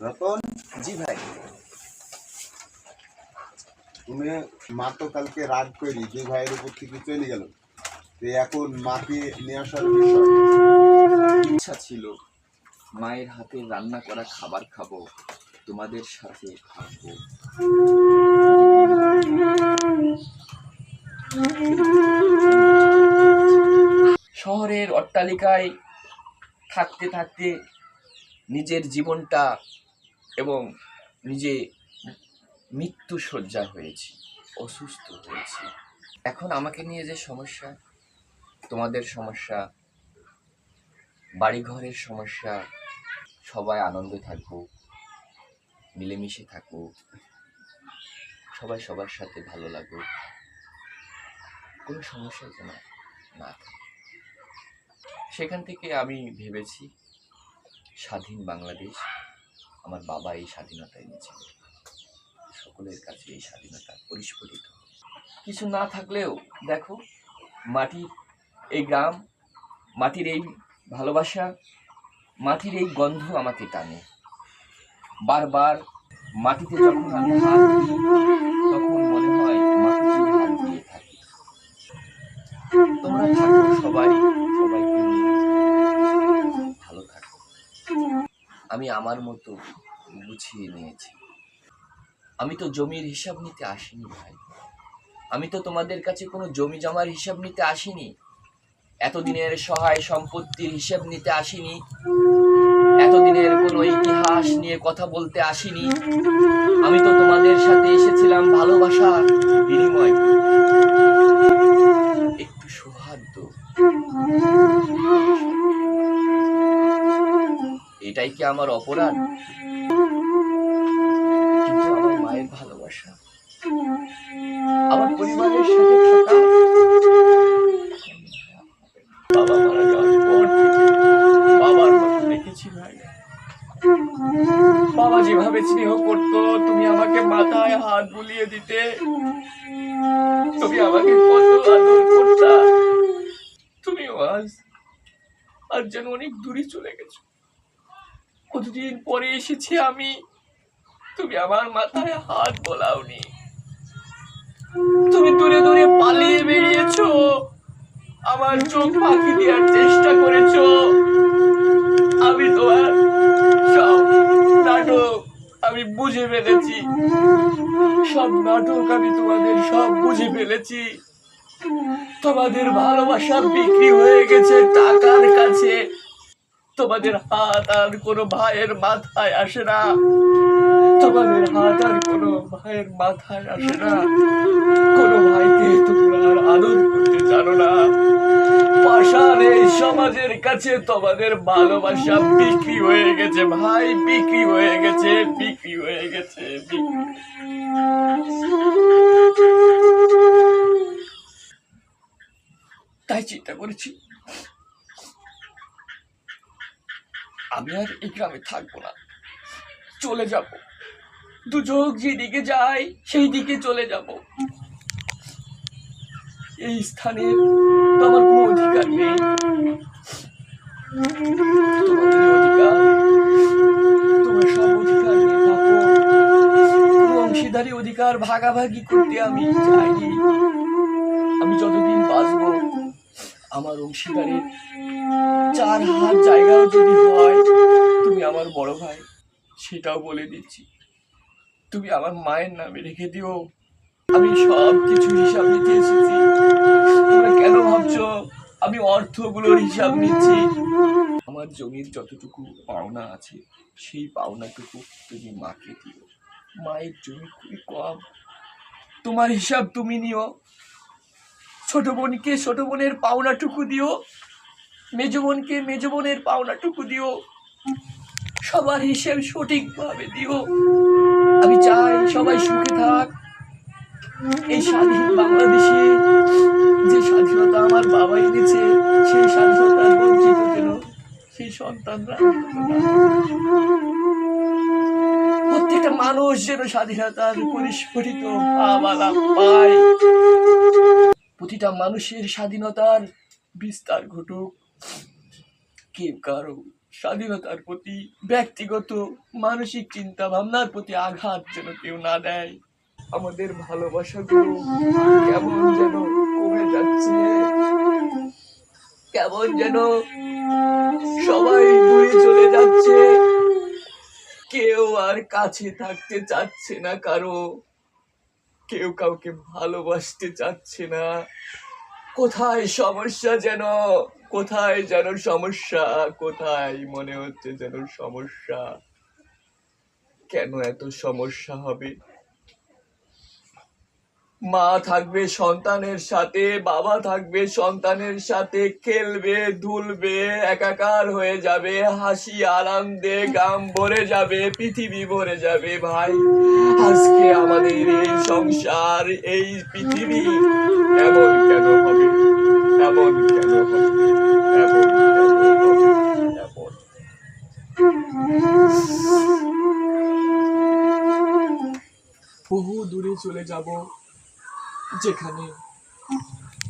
রতন? জি ভাই। তুমি মা তো কালকে রাগ করি দুই ভাইয়ের উপর থেকে চলে গেল। তো এখন মাকে নিয়ে আসার বিষয়। ইচ্ছা ছিল, মায়ের হাতে রান্না করা খাবার খাব, তোমাদের সাথে থাকব। শহরের অট্টালিকায় থাকতে থাকতে নিজের জীবনটা এবং নিজে মৃত্যু শয্যা হয়েছি, অসুস্থ হয়েছি। এখন আমাকে নিয়ে যে সমস্যা, তোমাদের সমস্যা, বাড়িঘরের সমস্যা, সবাই আনন্দে থাকব মিলেমিশে থাকব সবাই সবার সাথে ভালো লাগবে কোনো সমস্যা যেন না থাকে। সেখান থেকে আমি ভেবেছি স্বাধীন বাংলাদেশ আমার বাবা এই স্বাধীনতা এনেছিল। সকলের কাছে এই স্বাধীনতা পরিস্ফুটিত। কিছু না থাকলেও, দেখো, মাটির এই গ্রাম, মাটির এই ভালোবাসা, মাটির এই গন্ধ আমাকে টানে। বারবার মাটিতে যখন আমি হাত তখন মনে হয় মাটিতে তোমরা সবাই। আমি আমার মতো গুছিয়ে নিয়েছি। আমি তো জমির হিসাব নিতে আসিনি ভাই। আমি তো তোমাদের কাছে কোনো জমি জমার হিসাব নিতে আসিনি। এতদিনের সহায় সম্পত্তির হিসেব নিতে আসিনি। এতদিনের কোনো ইতিহাস নিয়ে কথা বলতে আসিনি। আমি তো তোমাদের সাথে এসেছিলাম ভালোবাসার বিনিময়। কি আমার অপরাধ? মায়ের ভালোবাসা। আমার পরিবারের সাথে বাবা যেভাবে স্নেহ করতো, তুমি আমাকে মাথায় হাত বুলিয়ে দিতে। তুমি আমাকে তুমি আজ আজ যেন অনেক দূরে চলে গেছো। কতদিন পরে এসেছি আমি? তুমি আমার মাথায় হাত বোলাওনি। তুমি দূরে দূরে পালিয়ে বেরিয়েছো। আমার চোখ পাখি দেওয়ার চেষ্টা করেছ। আমি তোমার সব নাটক আমি বুঝে ফেলেছি। সব নাটক আমি তোমাদের সব বুঝে ফেলেছি। তোমাদের ভালোবাসা বিক্রি হয়ে গেছে টাকার কাছে। তোমাদের হাত আর কোনো ভাইয়ের মাথায় আসে না। তোমাদের হাত আর কোনো ভাইয়ের মাথায় আসে না। কোনো ভাইকে তোমরা আদর করতে জানো না। পাশার এই সমাজের কাছে তোমাদের ভালোবাসা বিক্রি হয়ে গেছে ভাই, বিক্রি হয়ে গেছে, বিক্রি হয়ে গেছে তাই চিন্তা করেছি। আমি আর এই গ্রামে থাকব না। চলে যাব। দুচোখ যেদিকে যায় সেই দিকে চলে যাব। এই স্থানে আমার কোনো অধিকার নেই। অধিকার ভাগাভাগি করতে আমি চাইনি। আমি যতদিন বাঁচবো আমার অংশীদারের চার হাত জায়গাও যদি হয়, তুমি আমার বড় ভাই, সেটাও বলে দিচ্ছি। তুমি আমার মায়ের নামে রেখে দিও। আমি সব কিছু হিসাব নিতে এসেছি। তোমরা কেন ভাবছ আমি অর্থগুলোর হিসাব নিচ্ছি? আমার জমির যতটুকু পাওনা আছে, সেই পাওনাটুকু তুমি মাকে দিও। মায়ের জমি খুবই কম। তোমার হিসাব তুমি নিও। ছোট বোনকে ছোট বোনের পাওনাটুকু দিও, মেজ বোনকে মেজ বোনের পাওনাটুকু দিও, সবার হিসেব সঠিকভাবে দিও। আমি চাই সবাই সুখে থাক। এই স্বাধীন বাংলাদেশে যে স্বাধীনতা আমার বাবা এনেছে, সেই স্বাধীনতা বঞ্চিত যেন সেই সন্তানরা। প্রত্যেকটা মানুষ যেন স্বাধীনতার পরিস্ফুটিত পায়। প্রতিটা মানুষের স্বাধীনতার বিস্তার ঘটুক। কেউ কারও স্বাধীনতার প্রতি ব্যক্তিগত, মানসিক চিন্তা ভাবনার প্রতি আঘাত যেন কেউ না দেয়। আমাদের ভালোবাসাগুলো কেমন যেন কমে যাচ্ছে। কেমন যেন সবাই দূরে চলে যাচ্ছে। কেউ আর কাছে থাকতে চাচ্ছে না কারও। কেউ কাউকে ভালোবাসতে চাচ্ছে না। কোথায় সমস্যা যেন? কোথায় যেন সমস্যা? কোথায় মনে হচ্ছে যেন সমস্যা? কেন এত সমস্যা হবে? মা থাকবে সন্তানের সাথে, বাবা থাকবে সন্তানের সাথে, খেলবে ধুলবে একাকার হয়ে যাবে, হাসি আনন্দে গাম ভরে যাবে, পৃথিবী ভরে যাবে ভাই। আজকে আমাদের এই সংসার, এই পৃথিবী এমন কেন হবে? এমন কেন বহু দূরে চলে যাব। যেখানে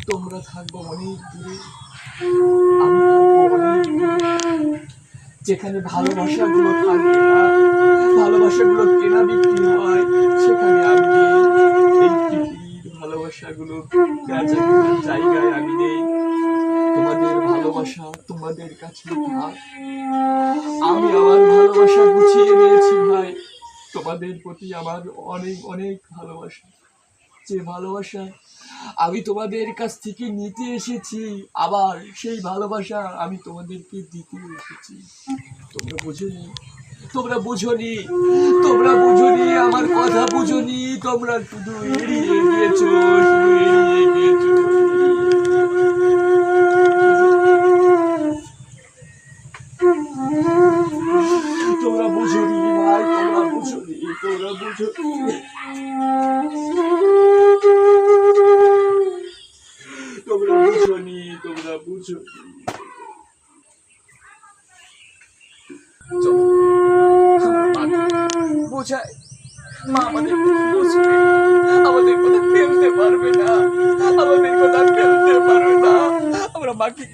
তোমরা থাকব অনেক দূরে, আমি থাকব অনেক যেখানে ভালোবাসাগুলো থাকবে না, ভালোবাসাগুলো কেনা বিক্রি হয়, সেখানে আমি এই পৃথিবীর জায়গায় আমি নেই। তোমাদের ভালোবাসা তোমাদের কাছে থাক আমি আমার ভালোবাসা গুছিয়ে নিয়েছি ভাই। তোমাদের প্রতি আমার অনেক অনেক ভালোবাসা। যে ভালোবাসা। আমি তোমাদের কাছ থেকে নিতে এসেছি, আবার সেই ভালোবাসা আমি তোমাদেরকে দিতে এসেছি। তোমরা বুঝোনি? তোমরা বুঝোনি? তোমরা বুঝোনি? আমার কথা বুঝোনি? তোমরা শুধু এড়িয়ে গিয়েছো তোমরা বুঝোনি, ভাই? তোমরা বুঝোনি? তোমরা মা বোঝায়, মা আমাদের বুঝবে আমাদের কথা ফেলতে পারবে না। আমাদের কথা ফেলতে পারবে না। আমরা মাকে